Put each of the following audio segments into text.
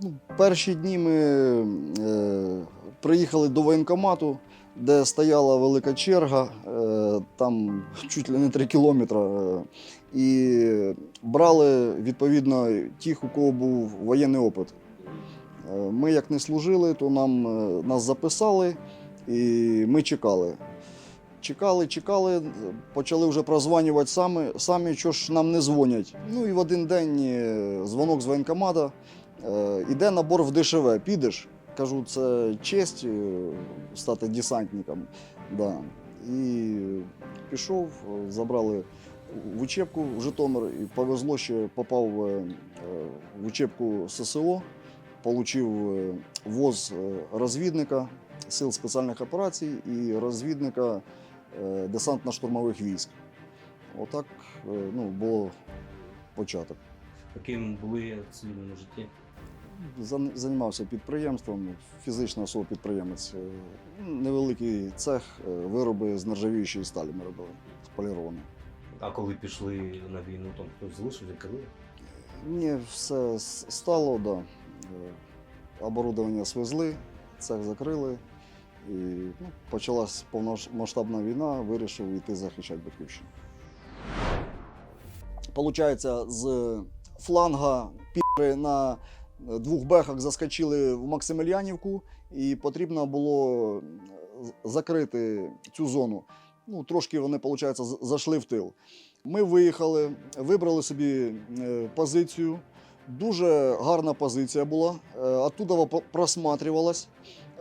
Ну, перші дні ми е, приїхали до воєнкомату, де стояла велика черга, е, там чуть ли не 3 кілометри. Е, і брали відповідно тих, у кого був воєнний опит. Е, Ми як не служили, то нам е, нас записали і ми чекали. Чекали, чекали, почали вже прозванювати самі, самі, що ж нам не дзвонять. Ну і в один день е, дзвонок з воєнкомата. Е, Іде набор в ДШВ, підеш. Кажу, це честь е, стати десантником. Да. І пішов, е, забрали в учебку в Житомир і повезло, що попав в учебку ССО, отримав воз розвідника сил спеціальних операцій і розвідника десантно-штурмових військ. Отак ну, було початок. Яким були в цивільному житті? Займався підприємством, фізична особа підприємець. Е, Невеликий цех, е, вироби з нержавіючої сталі ми робили, споліровані. А коли пішли на війну, там хтось залишився, керує? Ні, все стало, да. Е, Оборудовання свезли, цех закрили. І ну, почалась повномасштабна війна, вирішив йти захищати батьківщину. Получається, з фланга піри на двох бехах заскочили в Максимilianівку, і потрібно було закрити цю зону. Ну, трошки вони, виходить, зайшли в тил. Ми виїхали, вибрали собі е, позицію. Дуже гарна позиція була. Е, Оттуда просматривалась.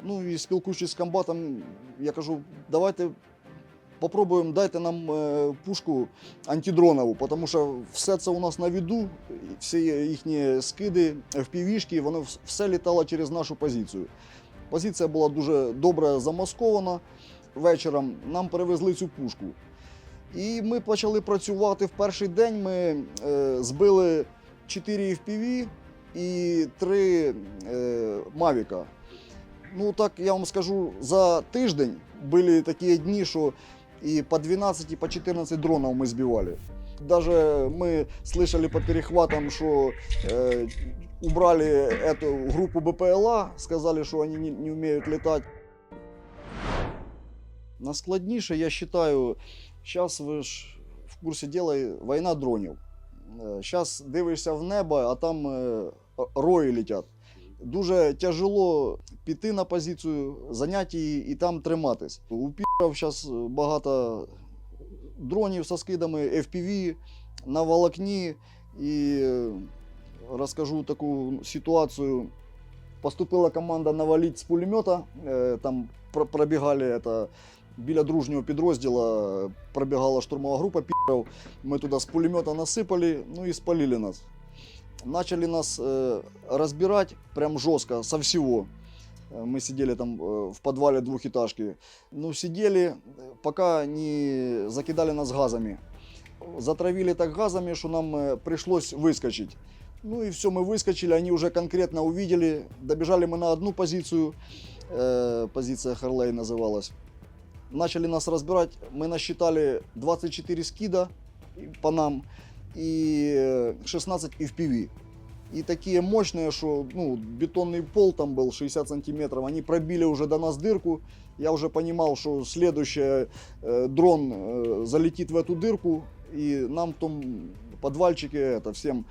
Ну і спілкуючись з комбатом, я кажу, давайте попробуємо, дайте нам е, пушку антидронову, тому що все це у нас на віду, всі їхні скиди, впівішки, воно вс- все літало через нашу позицію. Позиція була дуже добре замаскована. Вечором нам перевезли цю пушку. І ми почали працювати в перший день. Ми е, збили 4 FPV і 3 е, Мавіка. Ну так я вам скажу, за тиждень були такі дні, що і по 12, і по 14 дронів ми збивали. Даже мы слышали по перехватам, что э, убрали эту группу БПЛА, сказали, что они не, не умеют летать. Наскладніше, я вважаю, зараз ви ж в курсі діла війна дронів. Зараз дивишся в небо, а там е, рої летять. Дуже тяжело піти на позицію, зайняти її і там триматись. У пірів зараз багато дронів зі скидами FPV на волокні. І е, розкажу таку ситуацію. Поступила команда навалить з пулемета. Е, Там пробігали это, біля дружнього підрозділу, пробігала штурмова група пірів. Ми туди з пулемета насипали, ну і спалили нас Начали нас э, разбирать прям жестко, со всего. Э, Мы сидели там э, в подвале двухэтажки. Ну, сидели, э, пока не закидали нас газами. Затравили так газами, что нам э, пришлось выскочить. Ну и все, мы выскочили, они уже конкретно увидели. Добежали мы на одну позицию, э, позиция Харлей называлась. Начали нас разбирать, мы насчитали 24 скида по нам И э, 16 FPV. И такие мощные, что ну, бетонный пол там был 60 сантиметров, они пробили уже до нас дырку. Я уже понимал, что следующий э, дрон э, залетит в эту дырку, и нам в том подвальчике это всем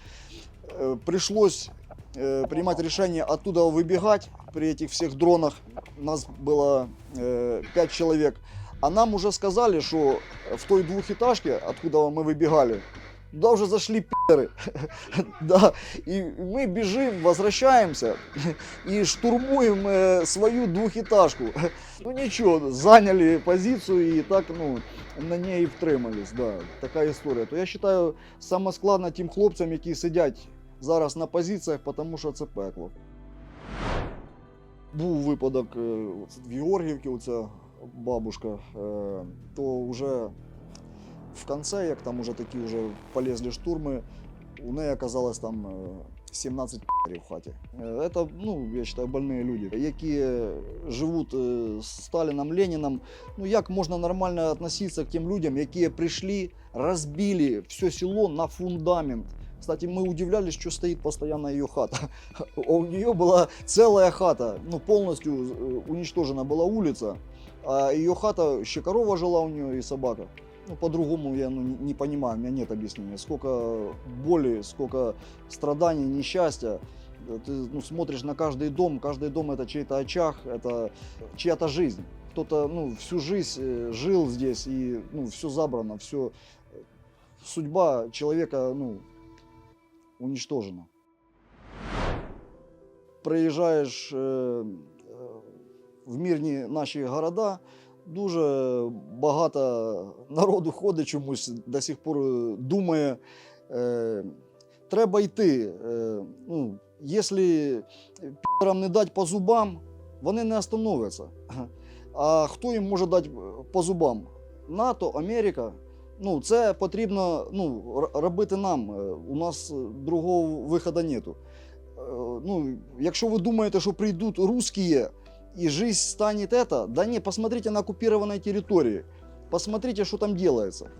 э, пришлось э, принимать решение оттуда выбегать при этих всех дронах. Нас было э, 5 человек. А нам уже сказали, что в той двухэтажке, откуда мы выбегали, туда уже зашли пи***ры. да. И мы бежим, возвращаемся и штурмуем э, свою двухэтажку. ну ничего, заняли позицию и так, ну, на ній і втримались. Да. Така історія. То я вважаю, саме складно тим хлопцям, які сидять зараз на позиціях, тому що це пекло. Був випадок е, от в Георгівці, оця бабушка, е, то вже в кінці, як там уже такі вже полезли штурми, у неї оказалось там е, 17 пі***рів в хаті. Е, Це, ну, я вважаю, больні люди, які живуть е, з Сталіном, Леніном. Ну як можна нормально відноситися к тим людям, які прийшли, розбили все село на фундамент, Кстати, мы удивлялись, что стоит постоянно ее хата. А У нее была целая хата, ну, полностью э, уничтожена была улица, а ее хата, еще корова жила у нее и собака. Ну, по-другому я ну, не- не понимаю, у меня нет объяснения. Сколько боли, сколько страданий, несчастья. Э, Ты ну, смотришь на каждый дом, каждый дом это чей-то очаг, это чья-то жизнь. Кто-то ну, всю жизнь э, жил здесь и ну, все забрано, все судьба человека ну, уничтожена. Приїжджаєш е, е, в мирні наші города, дуже багато народу ходить чомусь, до сих пор е, думає. Е, треба йти. Е, ну, якщо пі***рам не дати по зубам, вони не остановляться. А хто їм може дати по зубам? НАТО, Америка. Ну, це потрібно ну, робити нам. Е, У нас е, другого виходу нету. Е, Ну, якщо ви думаєте, що прийдуть русские і жизнь станет это, да не, посмотрите на оккупированной территории. Посмотрите, что там делается.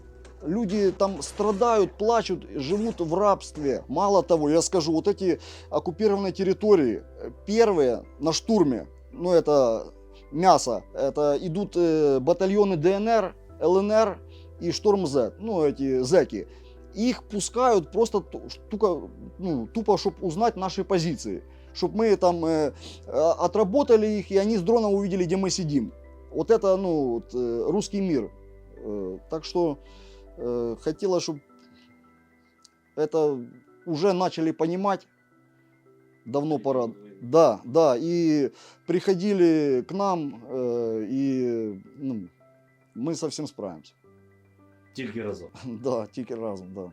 Люди там страдают, плачут, живут в рабстве. Мало того, я скажу, вот эти оккупированные территории, первые на штурме, ну это мясо, это идут э, батальоны ДНР, ЛНР и Шторм З, ну эти зеки. Их пускают просто ту- штука, ну, тупо, чтобы узнать наши позиции. Чтобы мы там э, э, отработали их, и они с дрона увидели, где мы сидим. Вот это, ну, вот, э, русский мир. Э, так что э, хотела, чтобы это уже начали понимать. Давно пора. Да, да, и приходили к нам, э, и ну, мы совсем справимся. Тільки разом. Да, тільки разом, да.